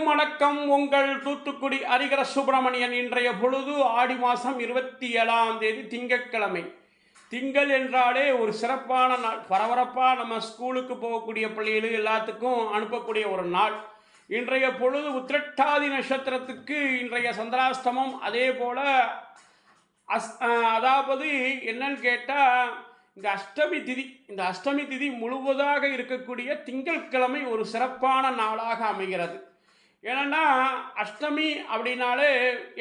வணக்கம். உங்கள் தூத்துக்குடி ஹரிகர சுப்பிரமணியன் இன்றைய பொழுது ஆடி மாதம் இருபத்தி ஏழாம் தேதி திங்கட்கிழமை. திங்கள் என்றாலே ஒரு சிறப்பான நாள். பரபரப்பாக நம்ம ஸ்கூலுக்கு போகக்கூடிய பிள்ளைகள் எல்லாத்துக்கும் அனுப்பக்கூடிய ஒரு நாள். இன்றைய பொழுது உத்திரட்டாதி நட்சத்திரத்துக்கு இன்றைய சந்திராஷ்டமம். அதே போல் அஸ் அதாவது என்னன்னு கேட்டால் இந்த அஷ்டமி திதி இந்த அஷ்டமி திதி முழுவதாக இருக்கக்கூடிய திங்கட்கிழமை ஒரு சிறப்பான நாளாக அமைகிறது. ஏன்னா அஷ்டமி அப்படின்னாலே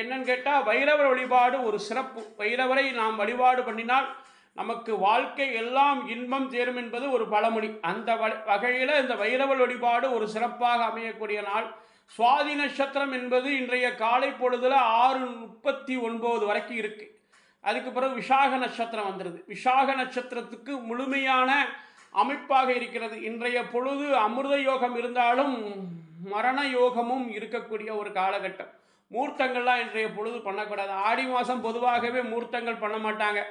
என்னன்னு கேட்டால் வைரவர் வழிபாடு ஒரு சிறப்பு. வைரவரை நாம் வழிபாடு பண்ணினால் நமக்கு வாழ்க்கை எல்லாம் இன்பம் சேரும் என்பது ஒரு பழமொழி. அந்த வகையில் இந்த வைரவர் வழிபாடு ஒரு சிறப்பாக அமையக்கூடிய நாள். சுவாதி நட்சத்திரம் என்பது இன்றைய காலை பொழுதில் ஆறு முப்பத்தி ஒன்பது வரைக்கும் இருக்குது அதுக்கு பிறகு விஷாக நட்சத்திரம் வந்துடுது விஷாக நட்சத்திரத்துக்கு முழுமையான அமைப்பாக இருக்கிறது. இன்றைய பொழுது அமிர்த யோகம் இருந்தாலும் மரண யோகமும் இருக்கக்கூடிய ஒரு காலகட்டம். மூர்த்தங்கள்லாம் இன்றைய பொழுது பண்ணக்கூடாது. ஆடி மாதம் பொதுவாகவே மூர்த்தங்கள் பண்ண மாட்டாங்க.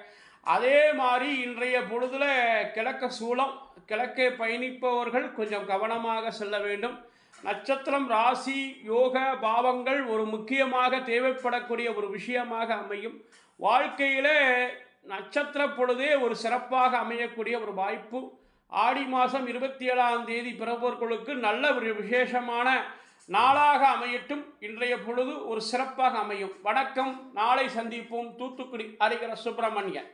அதே மாதிரி இன்றைய பொழுதில் கிழக்க சூளம் கிழக்கே பயணிப்பவர்கள் கொஞ்சம் கவனமாக செல்ல வேண்டும். நட்சத்திரம் ராசி யோக பாவங்கள் ஒரு முக்கியமாக தேவைப்படக்கூடிய ஒரு விஷயமாக அமையும். வாழ்க்கையிலே நட்சத்திர பொழுதே ஒரு சிறப்பாக அமையக்கூடிய ஒரு வாய்ப்பு. ஆடி மாதம் இருபத்தி ஏழாம் தேதி பிறப்பவர்களுக்கு நல்ல ஒரு விசேஷமான நாளாக அமையட்டும். இன்றைய பொழுது ஒரு சிறப்பாக அமையும். வணக்கம். நாளை சந்திப்போம். தூத்துக்குடி அறிகிற சுப்பிரமணியன்.